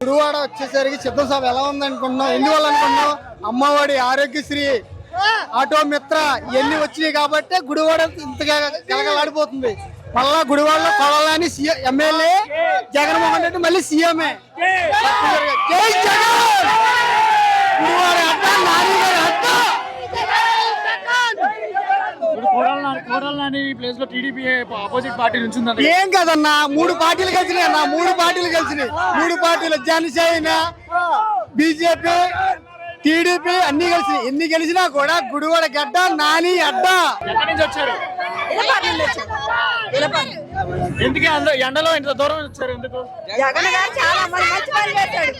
గురువాడ వచ్చేసరికి చిత్తసభ ఎలా ఉంది అనుకుంటున్నాం ఎందువల్ల అనుకుంటున్నాం అమ్మఒడి ఆరోగ్యశ్రీ ఆటో మిత్ర ఇవన్నీ వచ్చినాయి కాబట్టి గుడివాడ ఇంతగా కలగలాడిపోతుంది మళ్ళా గుడివాడలో కొడాలని సీఎం ఎమ్మెల్యే జగన్మోహన్ రెడ్డి మళ్ళీ సీఎంఏ. జై జగన్ గుడివాడ అడ్డ నాని గారి అడ్డ ప్లేస్లో టీడీపీ ఆపోజిట్ పార్టీ నుంచి ఏం కదన్నా? మూడు పార్టీలు కలిసినాయి అన్న. మూడు పార్టీలు కలిసినాయి. మూడు పార్టీలు జనసేన బీజేపీ టీడీపీ అన్ని కలిసి ఎన్ని గెలిచినా కూడా గుడివాడ గడ్డ నాని అడ్డ. ఎక్కడి నుంచి వచ్చారు? ఎందుకే అందరూ ఎండలో ఇంత దూరం వచ్చారు ఎందుకు? జగన్ గారు చాలా మంది మంచి పని చేశాడు.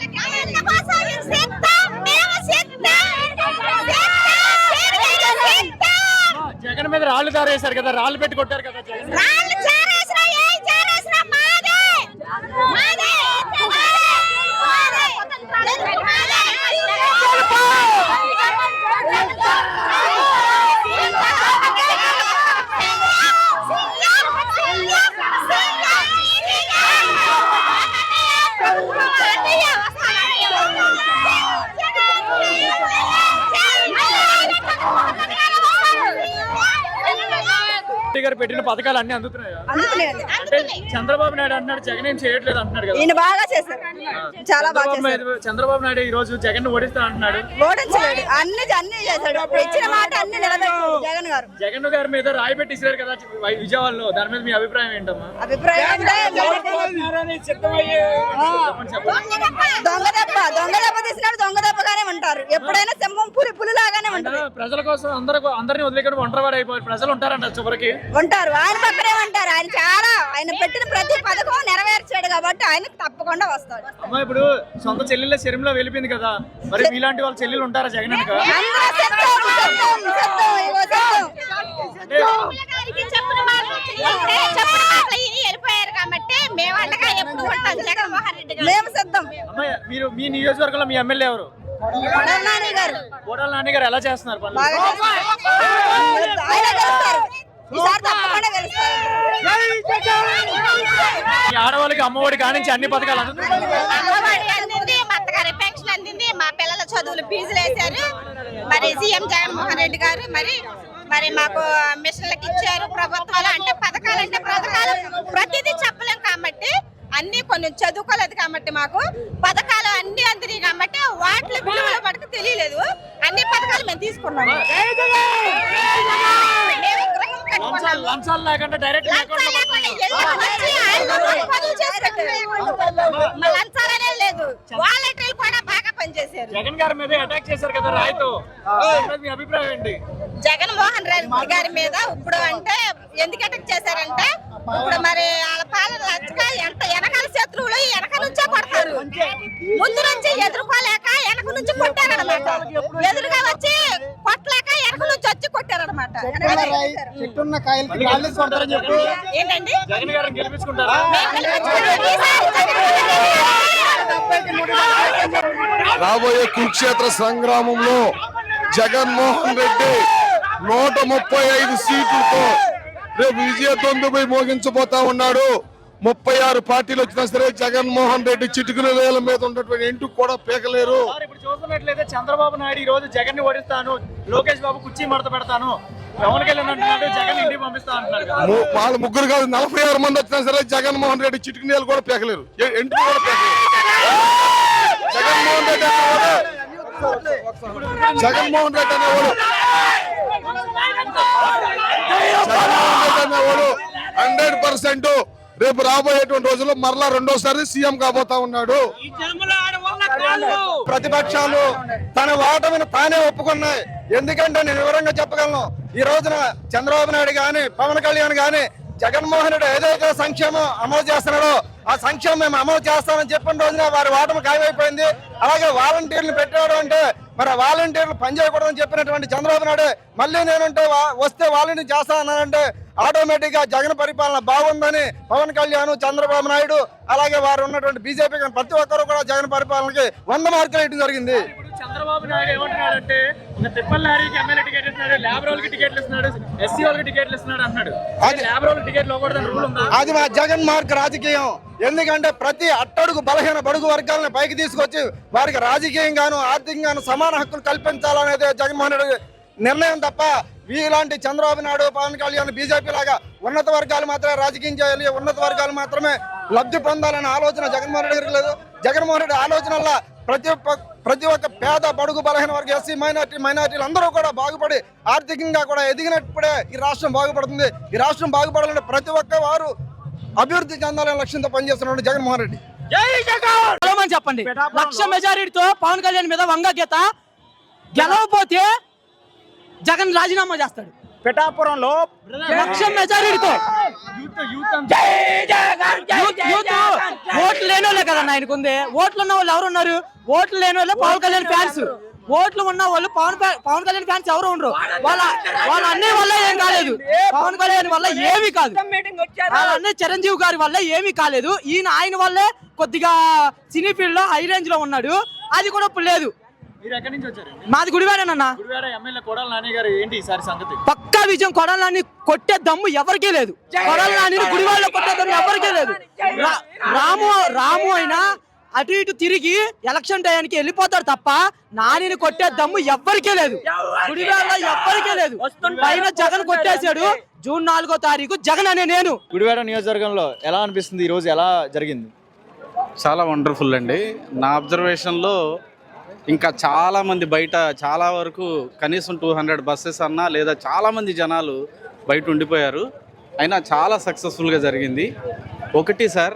రాళ్ళు దారేశారు కదా రాళ్ళు పెట్టి కొట్టారు కదా. గారు పెట్టిన పథకాలు అన్ని అందుతున్నాయా? అంటే చంద్రబాబు నాయుడు అంటున్నాడు జగన్ ఏం చేయట్లేదు అంటున్నాడు కదా. ఈయన బాగా చేశారు. చాలా బాగా చంద్రబాబు చేశారు. నాయుడు చంద్రబాబు నాయుడు ఈ రోజు జగన్ ఓడిస్తా అంటున్నాడు. ఓడించలేడు అన్ని అన్ని చేశాడు. అప్పుడు ఇచ్చిన మాట అన్ని నిలబెట్టాడు జగన్ గారు. జగన్ గారి మీద రాయి పెట్టి ఇసిరారు కదా విజయవాడలో. దాని మీద మీ అభిప్రాయం ఏంటమ్మా? అభిప్రాయం అంటే చెప్పండి చెప్పండి దొంగ దెబ్బ దొంగ దెబ్బ తీసినప్పుడు దొంగ దెబ్బగానే ఉంటారు. ఎప్పుడైనా సింహం పులి పులిలాగానే ఉంటది. ప్రజల కోసం అందరూ అందరిని వదిలేకుండా ఒంటరివాడు అయిపోయి ప్రజలు ఉంటారంట చివరికి. ఉంటారు ఆయన పక్కనే ఉంటారు. ఆయన చాలా ఆయన పెట్టిన ప్రతి పథకం నెరవేర్చాడు కాబట్టి ఆయనకు తప్పకుండా వస్తాడు. అమ్మా ఇప్పుడు సొంత చెల్లెళ్ళ శరీరంలో వెళ్ళిపోయింది కదా మరి మీలాంటి వాళ్ళ చెల్లెలు ఉంటారా జగన్ వెళ్ళిపోయారు కాబట్టి మేము అండగా ఎప్పుడు ఉంటాం జగన్మోహన్ రెడ్డి మేము సిద్ధం అమ్మాయి మీరు మీ నియోజకవర్గంలో మీ ఎమ్మెల్యే ఎవరు? కొడాలి నాని గారు. కోడాల నాని గారు ఎలా చేస్తున్నారు ఈసారి తప్పకుండా ఆడవాళ్ళకి అమ్మఒడి కానించి అన్ని పథకాలు అందింది మా అత్తగారి పెన్షన్ అందింది మా పిల్లల చదువులు ఫీజులు వేశారు. మరి సీఎం జగన్మోహన్ రెడ్డి గారు మరి మరి మాకు మిషన్లకు ఇచ్చారు ప్రభుత్వాలు. అంటే పథకాలు అంటే పథకాలు. ప్రతిదీ చెప్పలేం కాబట్టి అన్ని కొన్ని చదువుకోలేదు కాబట్టి మాకు పథకాలు అన్ని అందినాయి కాబట్టి వాటిలో విలువల పడక తెలియలేదు. అన్ని పథకాలు మేము తీసుకున్నాము. లంచాలు లంచాలు లేకుండా డైరెక్ట్ లంచాలు లంచాలనే లేదు బాగా పనిచేశారు. జగన్ గారి మీద అటాక్ చేశారు కదా రాయితో. మీ అభిప్రాయం ఏంటి? జగన్మోహన్ రెడ్డి గారి మీద ఇప్పుడు అంటే ఎందుకు అటాక్ చేశారంటే ఇప్పుడు మరి వాళ్ళ పాలన లచ్చక ఎంత వెనకాల శత్రువులు వెనక నుంచే కొడతారు ముందు నుంచి ఎదుర్కోలేక వెనక నుంచి కొట్టారనమాట ఎదురుగా వచ్చి కొట్టలేక వెనక నుంచి వచ్చి కొట్టారనమాట చెట్టున్న కాయలకి కాళ్ళు కొడతారని చెప్పి. ఏంటండి? జగన్ గారిని గెలిపించుకుంటారా? రాబోయే కురుక్షేత్ర సంగ్రామంలో జగన్మోహన్ రెడ్డి నూట ముప్పై ఐదు సీట్లతో రేపు విజయ తొందుపై మోగించబోతా ఉన్నాడు. ముప్పై ఆరు పార్టీలు వచ్చినా సరే జగన్మోహన్ రెడ్డి చిటుకుల వేల మీద ఉన్నటువంటి ఎంటుకు కూడా పీకలేరు. ఇప్పుడు చూస్తున్నట్లయితే చంద్రబాబు నాయుడు ఈ రోజు జగన్ని ఓడిస్తాను లోకేష్ బాబు కుర్చీ మడత పెడతాను పవన్ కళ్యాణ్ అంటున్నాడు జగన్ ఇంటికి పంపిస్తా వాళ్ళ ముగ్గురు కాదు నలభై ఆరు మంది వచ్చినా సరే జగన్మోహన్ రెడ్డి చిటుకు నీళ్ళు కూడా పీకలేరు. ఎంటుకు కూడా పీకలేరు. జగన్మోహన్ రెడ్డి అనేవాడు జగన్మోహన్ రెడ్డి అనేవాడు జగన్మోహన్ రెడ్డి అనేవాడు హండ్రెడ్ పర్సెంట్ రేపు రాబోయేటువంటి రోజుల్లో మరలా రెండోసారి సీఎం కాబోతా ఉన్నాడు. ప్రతిపక్షాలు తన ఓటమిని తానే ఒప్పుకున్నాయి. ఎందుకంటే నేను వివరంగా చెప్పగలను. ఈ రోజున చంద్రబాబు నాయుడు గాని పవన్ కళ్యాణ్ గాని జగన్మోహన్ రెడ్డి ఏదైతే సంక్షేమం అమలు చేస్తున్నాడో ఆ సంక్షేమం మేము అమలు చేస్తామని చెప్పిన రోజున వారి ఓటమి ఖాయమైపోయింది. అలాగే వాలంటీర్లు పెట్టాడు అంటే మరి వాలంటీర్లు పనిచేయకూడదని చెప్పినటువంటి చంద్రబాబు నాయుడు మళ్ళీ నేనంటే వస్తే వాలంటీర్ చేస్తానంటే ఆటోమేటిక్గా జగన్ పరిపాలన బాగుందని పవన్ కళ్యాణ్ చంద్రబాబు నాయుడు అలాగే వారు ఉన్నటువంటి బీజేపీ ప్రతి ఒక్కరు కూడా జగన్ పరిపాలనకి వంద మార్కులు వేయడం జరిగింది. చంద్రబాబు నాయుడు ఏమంటున్నాడంటే ఇంకా తిప్పల్ లారీకి ఎమ్మెల్యే టికెట్ ఇస్తున్నాడు లేబర్ వాళ్ళకి టికెట్లు ఇస్తున్నాడు ఎస్సీ వాళ్ళకి టికెట్లు ఇస్తున్నాడు అన్నాడు. అది- లేబర్ వాళ్ళకి టికెట్లు ఇవ్వకూడదని రూల్ ఉందా? అది మా జగన్ మార్క్ రాజకీయం. ఎందుకంటే ప్రతి అట్టడుగు బలహీన బడుగు వర్గాలను పైకి తీసుకొచ్చి వారికి రాజకీయంగాను ఆర్థికంగాను సమాన హక్కులు కల్పించాలనేది జగన్మోహన్ రెడ్డి నిర్ణయం తప్ప ఇలాంటి చంద్రబాబు నాయుడు పవన్ కళ్యాణ్ బీజేపీ లాగా ఉన్నత వర్గాలు మాత్రమే రాజకీయం చేయాలి ఉన్నత వర్గాలు మాత్రమే లబ్ధి పొందాలనే ఆలోచన జగన్మోహన్ రెడ్డి గారికి లేదు. జగన్మోహన్ రెడ్డి ఆలోచన వల్ల ప్రతి ఒక్క- ప్రతి ఒక్క పేద బడుగు బలహీన వర్గ ఎస్సీ మైనార్టీ మైనార్టీలు అందరూ కూడా బాగుపడి ఆర్థికంగా కూడా ఎదిగినప్పుడే ఈ రాష్ట్రం బాగుపడుతుంది. ఈ రాష్ట్రం బాగుపడాలంటే ప్రతి ఒక్క వారు అభివృద్ధి చెందాలనే లక్ష్యంతో పనిచేస్తున్నాడు జగన్మోహన్ రెడ్డి. గెలవమని చెప్పండి. లక్ష మెజారిటీతో పవన్ కళ్యాణ్ మీద వంగ గీత గెలవపోతే జగన్ రాజీనామా చేస్తాడు. పిఠాపురంలో లక్ష మెజారిటీతో యూత్ యూత్ అంతా యూత్ యూత్ ఓట్లు లేని వాళ్ళే కదన్న ఆయనకు ఉంది. ఓట్లు ఉన్న వాళ్ళు ఎవరు ఉన్నారు? ఓట్లు లేని వాళ్ళే పవన్ కళ్యాణ్ ఫ్యాన్స్. ఓట్లు ఉన్న వాళ్ళు పవన్ పవన్ కళ్యాణ్ ఫ్యాన్స్ ఎవరు ఉండరు? వాళ్ళ వాళ్ళ అన్నయ్య వల్ల ఏం కాలేదు. పవన్ కళ్యాణ్ వల్ల ఏమీ కాదు. వాళ్ళ అన్నయ్య చిరంజీవి గారి వల్ల ఏమీ కాలేదు. ఈయన ఆయన వల్లే కొద్దిగా సినీ ఫీల్డ్లో హై రేంజ్లో ఉన్నాడు. అది కూడా ఇప్పుడు లేదు. మీరు ఎక్కడి నుంచి వచ్చారు మాది గుడివాడేనన్న గుడివాడ ఎమ్మెల్యే కొడాల నాని గారు ఏంటి ఈసారి సంగతి? పక్కా విజయం కొడాలని కొట్టే దమ్ము ఎవరికీ లేదు. కొడాలని గుడివాడలో కొట్టే దమ్ము ఎవరికీ లేదు. రా- రాము రాము అయినా అటు ఇటు తిరిగి ఎలక్షన్ టయానికి వెళ్ళిపోతాడు తప్ప నానిని కొట్టే దమ్ము ఎవ్వరికీ లేదు. గుడివాడలో ఎవ్వరికీ లేదు. పైన జగన్ కొట్టేశాడు. జూన్ నాలుగో తారీఖు జగన్ అనే నేను. గుడివాడ నియోజకవర్గంలో ఎలా అనిపిస్తుంది? ఈ రోజు ఎలా జరిగింది? చాలా వండర్ఫుల్ అండి. నా అబ్జర్వేషన్లో ఇంకా చాలామంది బయట చాలా వరకు కనీసం టూ హండ్రెడ్ బస్సెస్ అన్నా లేదా చాలామంది జనాలు బయట ఉండిపోయారు. అయినా చాలా సక్సెస్ఫుల్గా జరిగింది. ఒకటి సార్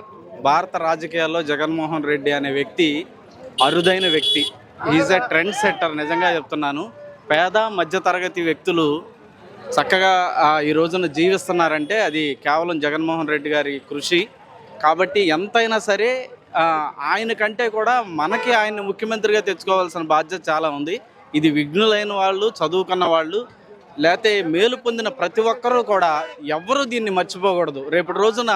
భారత రాజకీయాల్లో జగన్మోహన్ రెడ్డి అనే వ్యక్తి అరుదైన వ్యక్తి. ఈజ్ ఎ ట్రెండ్ సెట్టర్ నిజంగా చెప్తున్నాను. పేద మధ్యతరగతి వ్యక్తులు చక్కగా ఈ రోజున జీవిస్తున్నారంటే అది కేవలం జగన్మోహన్ రెడ్డి గారి కృషి. కాబట్టి ఎంతైనా సరే ఆయన కంటే కూడా మనకి ఆయన ముఖ్యమంత్రిగా తెచ్చుకోవాల్సిన బాధ్యత చాలా ఉంది. ఇది విఘ్నులైన వాళ్ళు చదువుకున్న వాళ్ళు లేకపోతే మేలు పొందిన ప్రతి ఒక్కరూ కూడా ఎవ్వరూ దీన్ని మర్చిపోకూడదు. రేపటి రోజున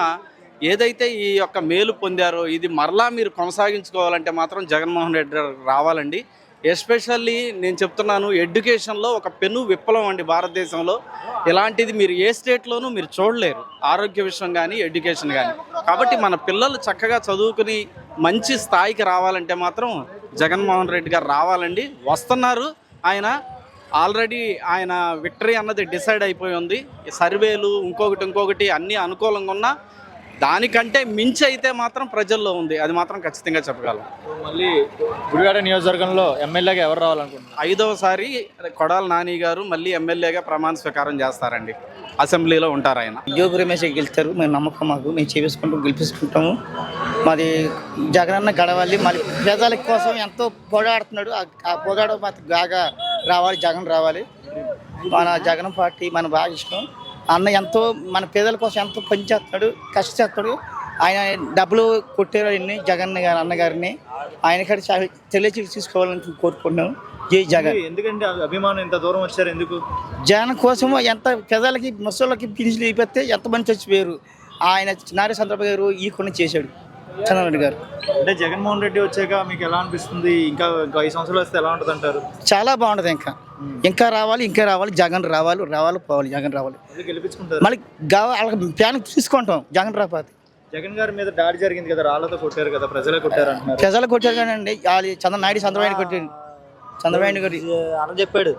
ఏదైతే ఈ యొక్క మేలు పొందారో ఇది మరలా మీరు కొనసాగించుకోవాలంటే మాత్రం జగన్మోహన్ రెడ్డి గారు రావాలండి. ఎస్పెషల్లీ నేను చెప్తున్నాను ఎడ్యుకేషన్లో ఒక పెను విప్లవం అండి భారతదేశంలో. ఇలాంటిది మీరు ఏ స్టేట్లోనూ మీరు చూడలేరు. ఆరోగ్య విషయం కానీ ఎడ్యుకేషన్ కానీ కాబట్టి మన పిల్లలు చక్కగా చదువుకుని మంచి స్థాయికి రావాలంటే మాత్రం జగన్మోహన్ రెడ్డి గారు రావాలండి. వస్తున్నారు. ఆయన ఆల్రెడీ ఆయన విక్టరీ అన్నది డిసైడ్ అయిపోయి ఉంది. సర్వేలు ఇంకొకటి ఇంకొకటి అన్నీ అనుకూలంగా ఉన్నా దానికంటే మించి అయితే మాత్రం ప్రజల్లో ఉంది. అది మాత్రం ఖచ్చితంగా చెప్పగలం. మళ్ళీ గుడివాడ నియోజకవర్గంలో ఎమ్మెల్యేగా ఎవరు రావాలనుకుంటున్నారు? ఐదవసారి కొడాల నాని గారు మళ్ళీ ఎమ్మెల్యేగా ప్రమాణ స్వీకారం చేస్తారండి. అసెంబ్లీలో ఉంటారు ఆయన. జోగు రమేష్ గెలుస్తారు. మేము నమ్మకం మాకు. మేము చేపించుకుంటూ గెలిపించుకుంటాము. మాది జగనన్న గడవాలి. మరి ప్రజల కోసం ఎంతో పోరాడుతున్నాడు. ఆ- ఆ మాకు మాత్రం బాగా రావాలి. జగన్ రావాలి. మన జగన్ పార్టీ మన బాగా ఇష్టం. అన్న ఎంతో మన పేదల కోసం ఎంతో పనిచేస్తున్నాడు కష్టచేస్తాడు ఆయన డబ్బులు కొట్టారు ఆయన్ని జగన్ గారు అన్నగారిని ఆయన కాడ తెలియచి తీసుకోవాలని కోరుకుంటున్నాం జై జగన్. ఎందుకంటే అభిమానం ఇంత దూరం వచ్చారు ఎందుకు? జగన్ కోసం ఎంత పెదలకి ముసళ్ళకి పిలిచి లేపితే ఎంతమంది చచ్చిపోయారు ఆయన నారా చంద్రబాబు గారు ఈ కొన్ని చేశాడు. చంద్రబాబు గారు. అంటే జగన్మోహన్ రెడ్డి వచ్చాక మీకు ఎలా అనిపిస్తుంది? ఇంకా ఐదు సంవత్సరాలు వస్తే ఎలా ఉంటుంది అంటారు చాలా బాగుంటుంది ఇంకా. ఇంకా రావాలి ఇంకా రావాలి జగన్ రావాలి రావాలి పోవాలి జగన్ రావాలి. గెలిపించుకుంటారు. మళ్ళీ వాళ్ళకి ప్యాన్ తీసుకుంటాం జగన్ రాకపోతే. జగన్ గారి మీద దాడి జరిగింది కదా రాళ్ళతో కొట్టారు కదా ప్రజలే కొట్టారు అంటున్నారు. ప్రజలు కొట్టారు కానీ అండి వాళ్ళు చంద్ర నాయుడు చంద్రబాబు కొట్టాడు. చంద్రబాబు గారు అలా చెప్పాడు.